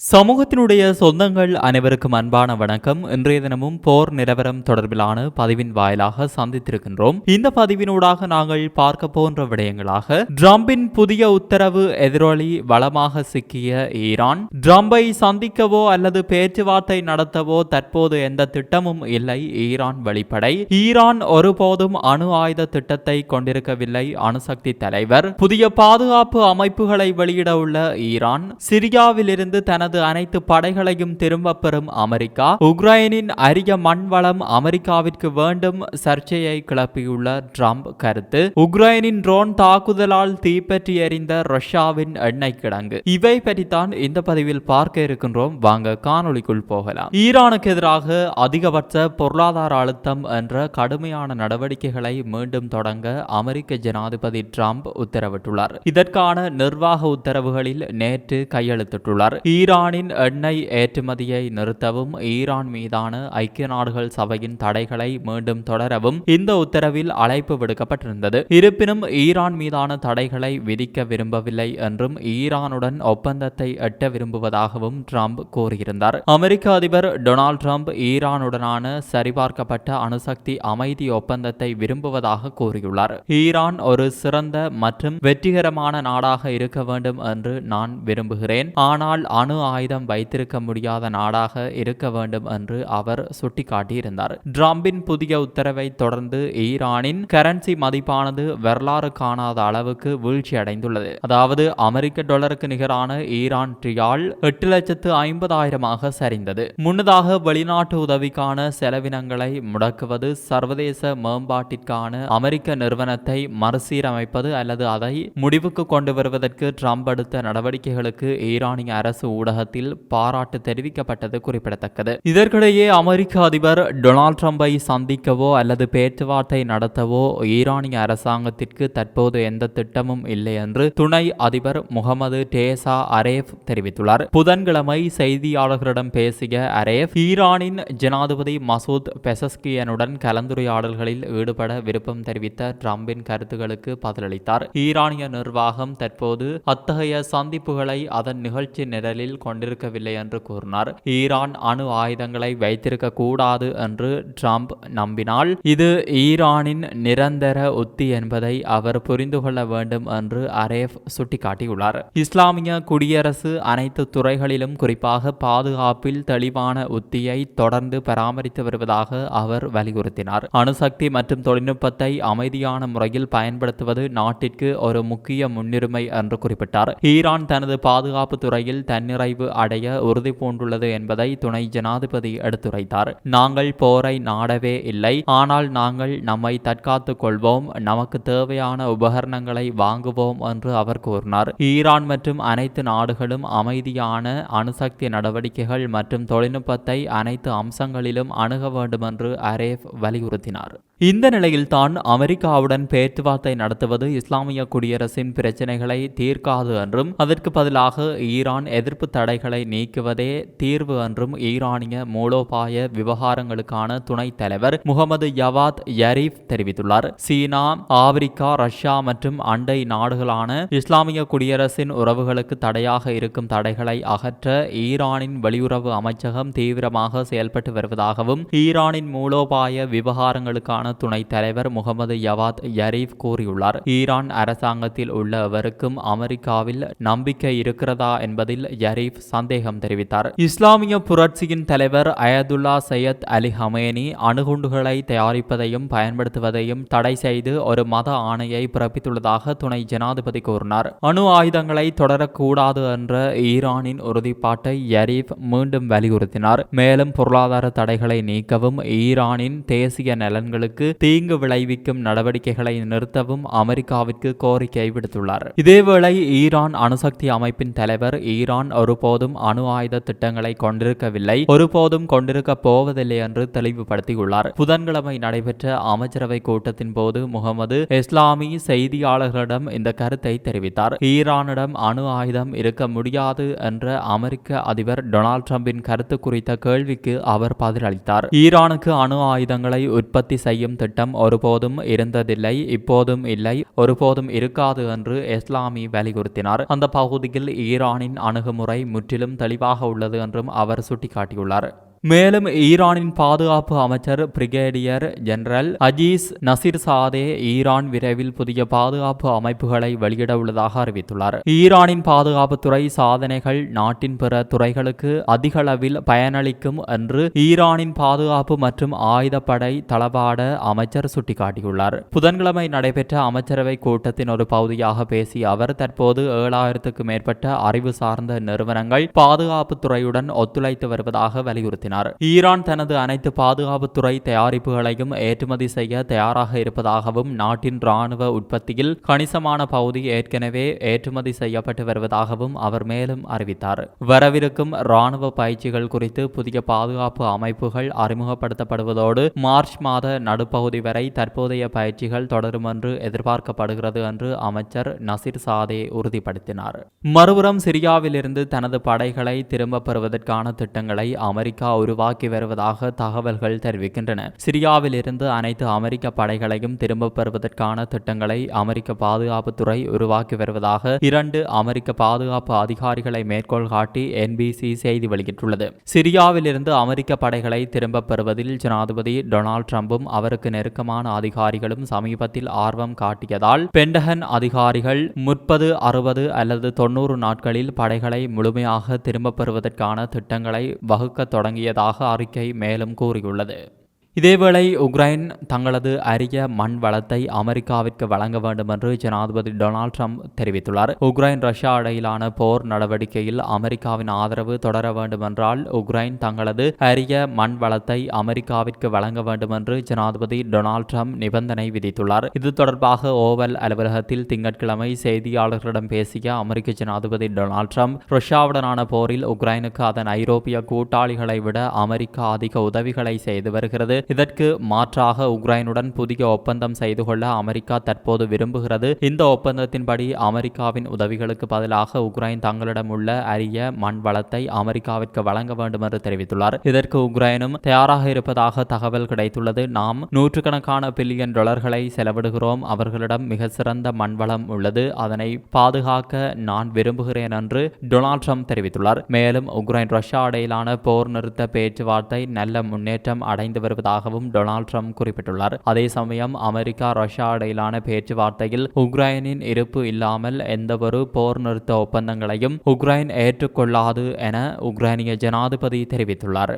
சமூகத்தினுடைய சொந்தங்கள் அனைவருக்கும் அன்பான வணக்கம். இன்றைய தினமும் போர் நிலவரம் தொடர்பிலான பதிவின் வாயிலாக சந்தித்திருக்கின்றோம். இந்த பதிவினூடாக நாங்கள் பார்க்க போன்ற விடயங்களாக டிரம்பின் புதிய உத்தரவு எதிரொலி வளமாக சிக்கிய ஈரான் ட்ரம்பை சந்திக்கவோ அல்லது பேச்சுவார்த்தை நடத்தவோ தற்போது எந்த திட்டமும் இல்லை ஈரான் வெளிப்படை. ஈரான் ஒருபோதும் அணு ஆயுத திட்டத்தை கொண்டிருக்கவில்லை அணுசக்தி தலைவர். புதிய பாதுகாப்பு அமைப்புகளை வெளியிட உள்ள ஈரான் சிரியாவிலிருந்து தனது தனது அனைத்து படைகளையும் திரும்பப் பெறும் அமெரிக்கா உக்ரைனின் அரிய மண்வளம் அமெரிக்காவிற்கு வேண்டும் சர்ச்சையை கிளப்பியுள்ள ட்ரம்ப் கருத்து உக்ரைனின் ட்ரோன் தாக்குதலால் தீப்பற்றி எறிந்த ரஷ்யாவின் எண்ணெய் கிடங்கு. இவை பற்றித்தான் இந்த பதிவில் பார்க்க இருக்கின்றோம். வாங்க காணொலிக்குள் போகலாம். ஈரானுக்கு எதிராக அதிகபட்ச பொருளாதார அழுத்தம் என்ற கடுமையான நடவடிக்கைகளை மீண்டும் தொடங்க அமெரிக்க ஜனாதிபதி ட்ரம்ப் உத்தரவிட்டுள்ளார். இதற்கான நிர்வாக உத்தரவுகளில் நேற்று கையெழுத்திட்டுள்ளார். ஈரான் ஈரானின் எண்ணெய் ஏற்றுமதியை நிறுத்தவும் ஈரான் மீதான ஐக்கிய நாடுகள் சபையின் தடைகளை மீண்டும் தொடரவும் இந்த உத்தரவில் அழைப்பு விடுக்கப்பட்டிருந்தது. இருப்பினும் ஈரான் மீதான தடைகளை விதிக்க விரும்பவில்லை என்றும் ஈரானுடன் ஒப்பந்தத்தை எட்ட விரும்புவதாகவும் ட்ரம்ப் கூறியிருந்தார். அமெரிக்க அதிபர் டொனால்ட் ட்ரம்ப் ஈரானுடனான சரிபார்க்கப்பட்ட அணுசக்தி அமைதி ஒப்பந்தத்தை விரும்புவதாக கூறியுள்ளார். ஈரான் ஒரு சிறந்த மற்றும் வெற்றிகரமான நாடாக இருக்க வேண்டும் என்று நான் விரும்புகிறேன். ஆனால் அணு ஆயுதம் வைத்திருக்க முடியாத நாடாக இருக்க வேண்டும் என்று அவர் சுட்டிக்காட்டியிருந்தார். டிரம்பின் புதிய உத்தரவை தொடர்ந்து ஈரானின் கரன்சி மதிப்பானது வரலாறு காணாத அளவுக்கு வீழ்ச்சி அடைந்துள்ளது அதாவது அமெரிக்க டாலருக்கு நிகரான ஈரான் ட்ரியால் எட்டு லட்சத்து ஐம்பதாயிரமாக சரிந்தது. முன்னதாக வெளிநாட்டு உதவிக்கான செலவினங்களை முடக்குவது சர்வதேச மேம்பாட்டிற்கான அமெரிக்க நிறுவனத்தை மறுசீரமைப்பது அல்லது அதை முடிவுக்கு கொண்டு வருவதற்கு ட்ரம்ப் எடுத்த நடவடிக்கைகளுக்கு ஈரானிய அரசு ஊடகத்தில் பாராட்டு தெரிவிக்கப்பட்டது குறிப்பிடத்தக்கது. இதற்கிடையே அமெரிக்க அதிபர் டொனால்ட் ட்ரம்பை சந்திக்கவோ அல்லது பேச்சுவார்த்தை நடத்தவோ ஈரானிய அரசாங்கத்திற்கு தற்போது எந்த திட்டமும் இல்லை என்று துணை அதிபர் முகமது டேசா அரேஃப் தெரிவித்துள்ளார். புதன்கிழமை செய்தியாளர்களிடம் பேசிய அரேஃப் ஈரானின் ஜனாதிபதி மசூத் பெசஸ்கியனுடன் கலந்துரையாடல்களில் ஈடுபட விருப்பம் தெரிவித்த ட்ரம்பின் கருத்துகளுக்கு பதிலளித்தார். ஈரானிய நிர்வாகம் தற்போது அத்தகைய சந்திப்புகளை அதன் நிகழ்ச்சி நிரலில் கொண்டிருக்கவில்லை என்று கூறினார். ஈரான் அணு ஆயுதங்களை வைத்திருக்க கூடாது என்று ட்ரம்ப் நம்பினால் இது ஈரானின் நிரந்தர உத்தி என்பதை அவர் புரிந்து கொள்ள வேண்டும் என்று அரேஃப் சுட்டிக்காட்டியுள்ளார். இஸ்லாமிய குடியரசு அனைத்து துறைகளிலும் குறிப்பாக பாதுகாப்பில் தெளிவான உத்தியை தொடர்ந்து பராமரித்து வருவதாக அவர் வலியுறுத்தினார். அணுசக்தி மற்றும் தொழில்நுட்பத்தை அமைதியான முறையில் பயன்படுத்துவது நாட்டிற்கு ஒரு முக்கிய முன்னுரிமை என்று குறிப்பிட்டார். ஈரான் தனது பாதுகாப்பு துறையில் தன்னிறை நிறைவு அடைய உறுதி பூண்டுள்ளது என்பதை துணை ஜனாதிபதி எடுத்துரைத்தார். நாங்கள் போரை நாடவே இல்லை. ஆனால் நாங்கள் நம்மை தற்காத்துக் கொள்வோம். நமக்கு தேவையான உபகரணங்களை வாங்குவோம் என்று அவர் கூறினார். ஈரான் மற்றும் அனைத்து நாடுகளும் அமைதியான அணுசக்தி நடவடிக்கைகள் மற்றும் தொழில்நுட்பத்தை அனைத்து அம்சங்களிலும் அணுக வேண்டும் என்று அரேஃப் வலியுறுத்தினார். இந்த நிலையில்தான் அமெரிக்காவுடன் பேச்சுவார்த்தை நடத்துவது இஸ்லாமிய குடியரசின் பிரச்சினைகளை தீர்க்காது என்றும் அதற்கு பதிலாக ஈரான் எதிர்ப்பு தடைகளை நீக்குவதே தீர்வு என்றும் ஈரானிய மூலோபாய விவகாரங்களுக்கான துணைத் தலைவர் முகமது யவாத் யரீப் தெரிவித்துள்ளார். சீனா ஆப்பிரிக்கா ரஷ்யா மற்றும் அண்டை நாடுகளான இஸ்லாமிய குடியரசின் உறவுகளுக்கு தடையாக இருக்கும் தடைகளை அகற்ற ஈரானின் வெளியுறவு அமைச்சகம் தீவிரமாக செயல்பட்டு வருவதாகவும் ஈரானின் மூலோபாய விவகாரங்களுக்கான துணைத் தலைவர் முகமது யவாத் யரீப் கூறியுள்ளார் ஈரான் அரசாங்கத்தில் உள்ள எவருக்கும் அமெரிக்காவில் நம்பிக்கை இருக்கிறதா என்பதில் யரீப் சந்தேகம் தெரிவித்தார். இஸ்லாமிய புரட்சியின் தலைவர் அயதுல்லா சையத் அலி ஹமேனி அணுகுண்டுகளை தயாரிப்பதையும் பயன்படுத்துவதையும் தடை செய்து ஒரு மத ஆணையை பிறப்பித்துள்ளதாக துணை ஜனாதிபதி கூறினார். அணு ஆயுதங்களை தொடரக்கூடாது என்ற ஈரானின் உறுதிப்பாட்டை யரீப் மீண்டும் வலியுறுத்தினார். மேலும் பொருளாதார தடைகளை நீக்கவும் ஈரானின் தேசிய நலன்களுக்கு தீங்கு விளைவிக்கும் நடவடிக்கைகளை நிறுத்தவும் அமெரிக்காவிற்கு கோரிக்கை விடுத்துள்ளார். இதேவேளை ஈரான் அணுசக்தி அமைப்பின் தலைவர் ஈரான் ஒருபோதும் அணு ஆயுத திட்டங்களை கொண்டிருக்கவில்லை ஒருபோதும் கொண்டிருக்க போவதில்லை என்று தெளிவுபடுத்தியுள்ளார். புதன்கிழமை நடைபெற்ற அமைச்சரவை கூட்டத்தின் போது முகமது இஸ்லாமி செய்தியாளர்களிடம் இந்த கருத்தை தெரிவித்தார். ஈரானிடம் அணு ஆயுதம் இருக்க முடியாது என்ற அமெரிக்க அதிபர் டொனால்ட் டிரம்பின் கருத்து குறித்த கேள்விக்கு அவர் பதிலளித்தார். ஈரானுக்கு அணு ஆயுதங்களை உற்பத்தி செய்ய செய்யும் திட்டம் ஒருபோதும் இருந்ததில்லை இப்போதும் இல்லை ஒருபோதும் இருக்காது என்று இஸ்லாமி வலியுறுத்தினார். அந்த பகுதியில் ஈரானின் அணுகுமுறை முற்றிலும் தெளிவாக உள்ளது என்றும் அவர் சுட்டிக்காட்டியுள்ளார். மேலும் ஈரானின் பாதுகாப்பு அமைச்சர் brigadier general Aziz Nasirzadeh Iran விரைவில் புதிய பாதுகாப்பு அமைப்புகளை வெளியிட உள்ளதாக அறிவித்துள்ளார். ஈரானின் பாதுகாப்புத்துறை சாதனைகள் நாட்டின் பிற துறைகளுக்கு அதிகளவில் பயனளிக்கும் என்று ஈரானின் பாதுகாப்பு மற்றும் ஆயுதப்படை தளவாட அமைச்சர் சுட்டிக்காட்டியுள்ளார். புதன்கிழமை நடைபெற்ற அமைச்சரவை கூட்டத்தின் ஒரு பகுதியாக பேசிய அவர் தற்போது ஏழாயிரத்துக்கு மேற்பட்ட அறிவு சார்ந்த நிறுவனங்கள் பாதுகாப்பு துறையுடன் ஒத்துழைத்து வருவதாக வலியுறுத்தினார். கூறினார். ஈரான் தனது அனைத்து பாதுகாப்புத்துறை தயாரிப்புகளையும் ஏற்றுமதி செய்ய தயாராக இருப்பதாகவும் நாட்டின் ராணுவ உற்பத்தியில் கணிசமான பகுதி ஏற்கனவே ஏற்றுமதி செய்யப்பட்டு வருவதாகவும் அவர் மேலும் அறிவித்தார். வரவிருக்கும் ராணுவ பயிற்சிகள் குறித்து புதிய பாதுகாப்பு அமைப்புகள் அறிமுகப்படுத்தப்படுவதோடு மார்ச் மாத நடுப்பகுதி வரை தற்போதைய பயிற்சிகள் தொடரும் என்று எதிர்பார்க்கப்படுகிறது என்று அமைச்சர் நசீர் சாதே உறுதிப்படுத்தினார். மறுபுறம் சிரியாவிலிருந்து தனது படைகளை திரும்பப் பெறுவதற்கான திட்டங்களை அமெரிக்கா உருவாக்கி வருவதாக தகவல்கள் தெரிவிக்கின்றன. சிரியாவில் இருந்து அனைத்து அமெரிக்க படைகளையும் திரும்பப் பெறுவதற்கான திட்டங்களை அமெரிக்க பாதுகாப்புத்துறை உருவாக்கி வருவதாக இரண்டு அமெரிக்க பாதுகாப்பு அதிகாரிகளை மேற்கோள் காட்டி என்பிசி செய்தி வெளியிட்டுள்ளது. சிரியாவிலிருந்து அமெரிக்க படைகளை திரும்பப் பெறுவதில் ஜனாதிபதி டொனால்ட் டிரம்பும் அவருக்கு நெருக்கமான அதிகாரிகளும் சமீபத்தில் ஆர்வம் காட்டியதால் பென்டகன் அதிகாரிகள் முப்பது அறுபது அல்லது தொன்னூறு நாட்களில் படைகளை முழுமையாக திரும்பப் பெறுவதற்கான திட்டங்களை வகுக்க கூறியதாக அறிக்கை மேலும் கூறியுள்ளது. இதேவேளை உக்ரைன் தங்களது அரிய மண் வளத்தை அமெரிக்காவிற்கு வழங்க வேண்டும் என்று ஜனாதிபதி டொனால்ட் ட்ரம்ப் தெரிவித்துள்ளார். உக்ரைன் ரஷ்யா இடையிலான போர் நடவடிக்கையில் அமெரிக்காவின் ஆதரவு தொடர வேண்டுமென்றால் உக்ரைன் தங்களது அரிய மண் வளத்தை அமெரிக்காவிற்கு வழங்க வேண்டும் என்று ஜனாதிபதி டொனால்ட் ட்ரம்ப் நிபந்தனை விதித்துள்ளார். இது தொடர்பாக ஓவல் அலுவலகத்தில் திங்கட்கிழமை செய்தியாளர்களிடம் பேசிய அமெரிக்க ஜனாதிபதி டொனால்ட் ட்ரம்ப் ரஷ்யாவுடனான போரில் உக்ரைனுக்கு அதன் ஐரோப்பிய கூட்டாளிகளை விட அமெரிக்கா அதிக உதவிகளை செய்து வருகிறது. இதற்கு மாற்றாக உக்ரைனுடன் புதிய ஒப்பந்தம் செய்து கொள்ள அமெரிக்கா தற்போது விரும்புகிறது. இந்த ஒப்பந்தத்தின்படி அமெரிக்காவின் உதவிகளுக்கு பதிலாக உக்ரைன் தங்களிடம் உள்ள அரிய மண் வளத்தை அமெரிக்காவிற்கு வழங்க வேண்டும் என்று தெரிவித்துள்ளார். இதற்கு உக்ரைனும் தயாராக இருப்பதாக தகவல் கிடைத்துள்ளது. நாம் நூற்றுக்கணக்கான பில்லியன் டாலர்களை செலவிடுகிறோம். அவர்களிடம் மிக சிறந்த மண் வளம் உள்ளது. அதனை பாதுகாக்க நான் விரும்புகிறேன் என்று டொனால்ட் ட்ரம்ப் தெரிவித்துள்ளார். மேலும் உக்ரைன் ரஷ்யா இடையிலான போர் நிறுத்த பேச்சுவார்த்தை நல்ல முன்னேற்றம் அடைந்து வருவதாக இருப்பதாகவும் டொனால்ட் ட்ரம்ப் குறிப்பிட்டுள்ளார். அதே சமயம் அமெரிக்கா ரஷ்யா இடையிலான பேச்சுவார்த்தையில் உக்ரைனின் இருப்பு இல்லாமல் எந்தவொரு போர் நிறுத்த ஒப்பந்தங்களையும் உக்ரைன் ஏற்றுக்கொள்ளாது என உக்ரைனிய ஜனாதிபதி தெரிவித்துள்ளார்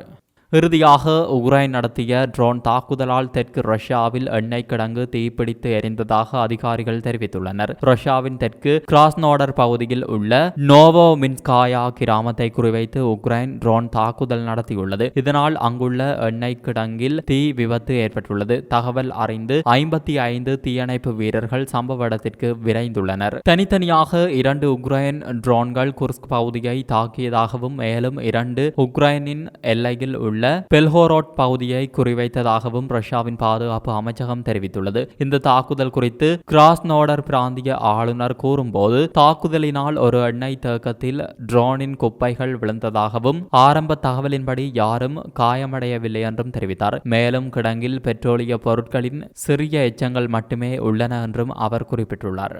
இறுதியாக உக்ரைன் நடத்திய ட்ரோன் தாக்குதலால் தெற்கு ரஷ்யாவில் எண்ணெய் கிடங்கு தீப்பிடித்து எரிந்ததாக அதிகாரிகள் தெரிவித்துள்ளனர். ரஷ்யாவின் தெற்கு கிராஸ்னோடர் பகுதியில் உள்ள நோவோ மின்ஸ்காயா கிராமத்தை குறிவைத்து உக்ரைன் ட்ரோன் தாக்குதல் நடத்தியுள்ளது. இதனால் அங்குள்ள எண்ணெய் கிடங்கில் தீ விபத்து ஏற்பட்டுள்ளது. தகவல் அறிந்து ஐம்பத்தி ஐந்து தீயணைப்பு வீரர்கள் சம்பவ இடத்திற்கு விரைந்துள்ளனர். தனித்தனியாக இரண்டு உக்ரைன் ட்ரோன்கள் குர்ஸ்க் பகுதியை தாக்கியதாகவும் மேலும் இரண்டு உக்ரைனின் எல்லையில் உள்ள உள்ள பெல்ஹோரோட் பகுதியை குறிவைத்ததாகவும் ரஷ்யாவின் பாதுகாப்பு அமைச்சகம் தெரிவித்துள்ளது. இந்த தாக்குதல் குறித்து கிராஸ்னோடர் பிராந்திய ஆளுநர் கூறும்போது தாக்குதலினால் ஒரு எண்ணெய் தேக்கத்தில் ட்ரோனின் குப்பைகள் விழுந்ததாகவும் ஆரம்ப தகவலின்படி யாரும் காயமடையவில்லை என்றும் தெரிவித்தார். மேலும் கிடங்கில் பெட்ரோலிய பொருட்களின் சிறிய எச்சங்கள் மட்டுமே உள்ளன என்றும் அவர் குறிப்பிட்டுள்ளார்.